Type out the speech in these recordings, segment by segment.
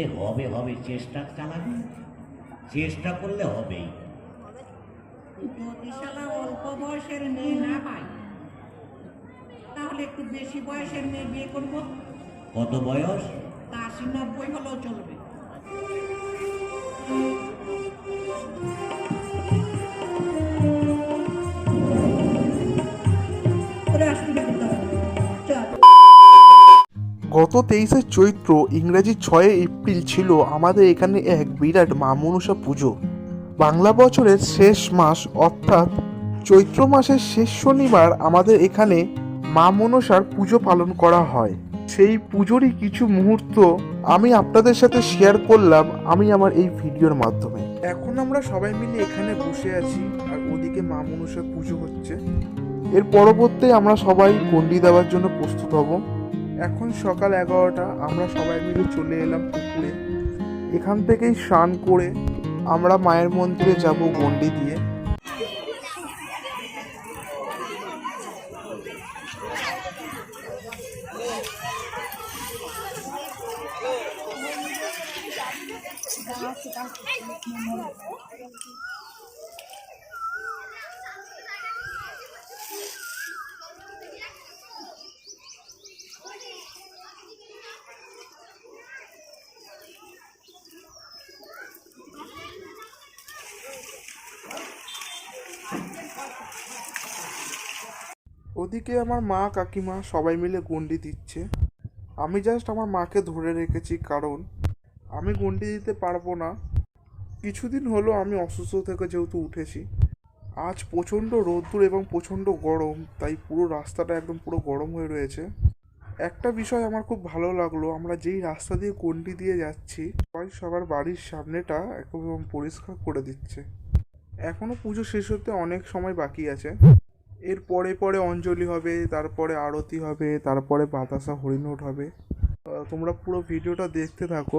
ওরে হবে হবে চেষ্টা চালাবি। চেষ্টা করলে হবেই। যদি শালা অল্প বয়সের মেয়ে না পাই তাহলে একটু বেশি বয়সের মেয়ে বিয়ে করব? কত বয়স? তা আশি নব্বই হলেও চলবে। গত তেইশে চৈত্র ইংরেজি ছয় এপ্রিল ছিল আমাদের এখানে এক বিরাট মা মনসা পুজো। বাংলা বছরের শেষ মাস অর্থাৎ চৈত্র মাসের শেষ শনিবার আমাদের এখানে মা মনসার পুজো পালন করা হয়। সেই পুজোরই কিছু মুহূর্ত আমি আপনাদের সাথে শেয়ার করলাম আমি আমার এই ভিডিওর মাধ্যমে। এখন আমরা সবাই মিলে এখানে বসে আছি আর ওদিকে মা মনসার পুজো হচ্ছে। এর পরবর্তী আমরা সবাই গন্ডি দেওয়ার জন্য প্রস্তুত হব। এখন সকাল এগারোটা, আমরা সবাই মিলে চলে এলাম পুকুরে। এখান থেকেই স্নান করে আমরা মায়ের মন্দিরে যাব গন্ডি দিয়ে। ওদিকে আমার মা কাকিমা সবাই মিলে গন্ডি দিচ্ছে। আমি জাস্ট আমার মাকে ধরে রেখেছি, কারণ আমি গন্ডি দিতে পারব না। কিছুদিন হলো আমি অসুস্থ থেকে যেহেতু উঠেছি। আজ প্রচণ্ড রোদ্দুর এবং প্রচণ্ড গরম, তাই পুরো রাস্তাটা একদম পুরো গরম হয়ে রয়েছে। একটা বিষয় আমার খুব ভালো লাগল, আমরা যেই রাস্তা দিয়ে গন্ডি দিয়ে যাচ্ছি, সবাই সবার বাড়ির সামনেটা একদম পরিষ্কার করে দিচ্ছে। এখনও পুজো শেষ হতে অনেক সময় বাকি আছে। এর পরে পরে অঞ্জলি হবে তারপরে আরতি হবে তারপরে বাতাসা হরিণোট হবে। তোমরা পুরো ভিডিওটা দেখতে থাকো।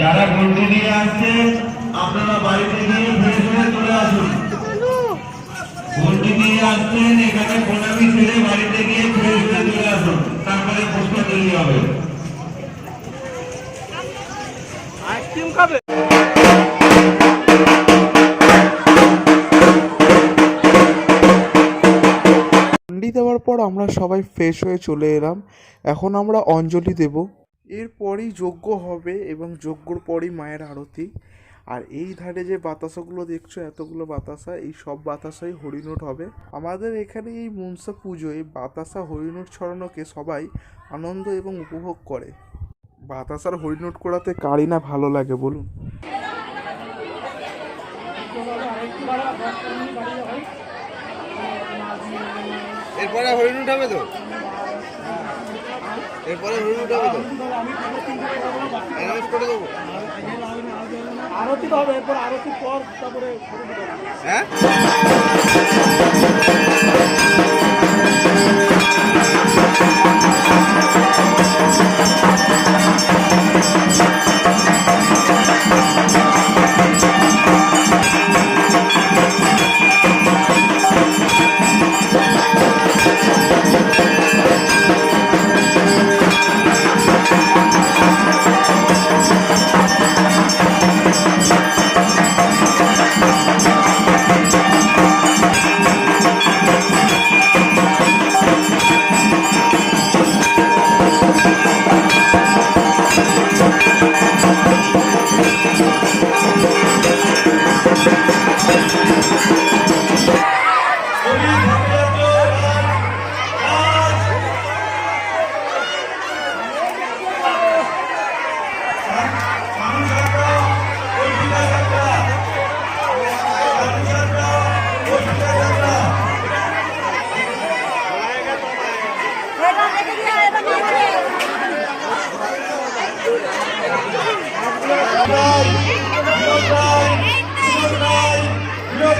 যারা গন্ডি নিয়ে আসছেন আপনারা বাড়িতে গিয়ে ফ্রেশ হয়ে চলে আসুন। গন্ডি নিয়ে আসছেন, এখানে প্রণামী ছেড়ে বাড়িতে গিয়ে ফ্রেশ হয়ে চলে আসুন। তারপরে প্রশ্ন তৈরি হবে। গন্ডি দেওয়ার পর আমরা সবাই ফ্রেশ হয়ে চলে এলাম। এখন আমরা অঞ্জলি দেব। এরপরই যজ্ঞ হবে এবং যজ্ঞর পরই মায়ের আরতি। আর এই ধারে যে বাতাসাগুলো দেখছ, এতগুলো বাতাসা, এই সব বাতাসাই হরিণোট হবে। আমাদের এখানে এই মনসা পুজোয় বাতাসা হরিণোট ছড়ানোকে সবাই আনন্দ এবং উপভোগ করে। বাতাসার হরিণোট করাতে কারি না ভালো লাগে, বলুন। এরপরে হরিণ উঠাবে তো? এরপরে হরিণ উঠাবে তো? অ্যানাউন্স করে দেবো। আরতি তো হবে এরপর আরতি পর তারপরে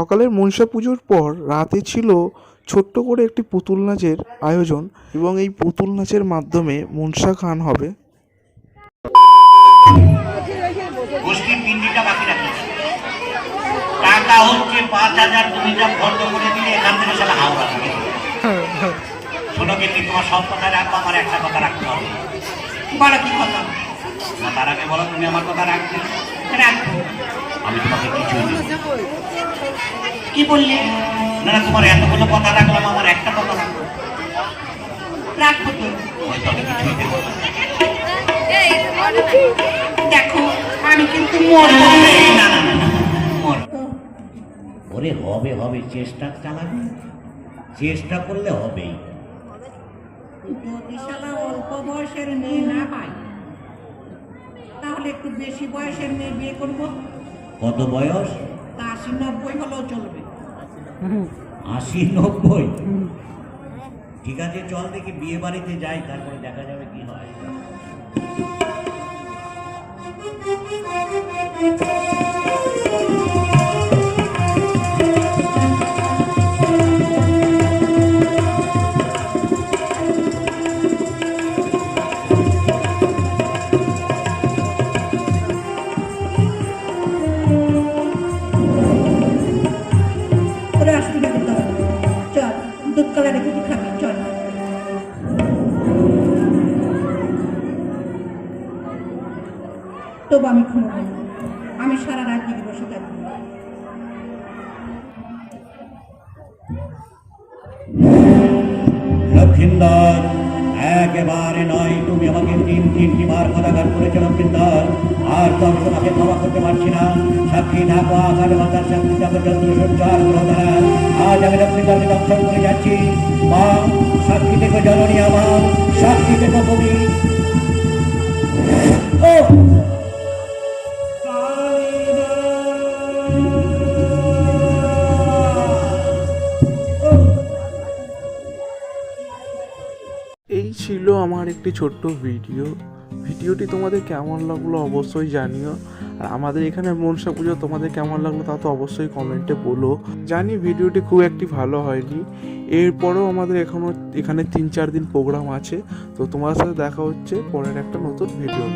সকালের মনসা পুজোর পর রাতে ছিল ছোট্ট করে একটি পুতুল নাচের আয়োজন এবং এই পুতুল নাচের মাধ্যমে মনসা খান হবে। বলো, তুমি আমার কথা রাখবে। রাখব। আমি তোমাকে কিছুই দেবো কি বললি? না তোমার এতগুলো কথা রাখলাম আমার একটা কথা রাখব রাখব তো। হয়তো আমি কিছুই দেবো দেখো আমি কিন্তু মরবো। না না না, না, ওরে হবে হবে চেষ্টা চালাবে। চেষ্টা করলে হবেই। যদি শালা অল্প বয়সের মেয়ে না পাই। তাহলে একটু বেশি বয়সের মেয়ে বিয়ে করব? কত বয়স? তা আশি নব্বই হলেও চলবে। আশি নব্বই? ঠিক আছে চল দেখি বিয়ে বাড়িতে যাই তারপরে দেখা যাবে কি চল, দুধ কলা কিছু খাবি, চল। তবু আমি ঘুমাবো আমি সারা রাত জেগে বসে লক্ষিন্দর একেবারে নয়, তুমি আমাকে তিন, তিনটি বার কথাঘাত করেছ লক্ষিন্দর আর তো আমি তোমাকে ক্ষমা করতে পারছি না। সাক্ষী থাকো আকার মাতার সাক্ষী থাকো চন্দ্র সূর্য আর গ্রহ দ্বারা আজ আমি লক্ষিন্দরকে দর্শন করে যাচ্ছি। মা, সাক্ষী থেকে জননী আমার, সাক্ষী থেকে কবি। ও! ছিল আমার একটি ছোট্ট ভিডিও। ভিডিওটি তোমাদের কেমন লাগল অবশ্যই জানিও। আর আমাদের এখানে মনসা পুজো তোমাদের কেমন লাগল তা তো অবশ্যই কমেন্টে বলো। জানি ভিডিওটি খুব একটি ভালো হয়নি। এরপরেও আমাদের এখনও এখানে তিন চার দিন প্রোগ্রাম আছে। তো তোমার সাথে দেখা হচ্ছে পরের একটা নতুন ভিডিও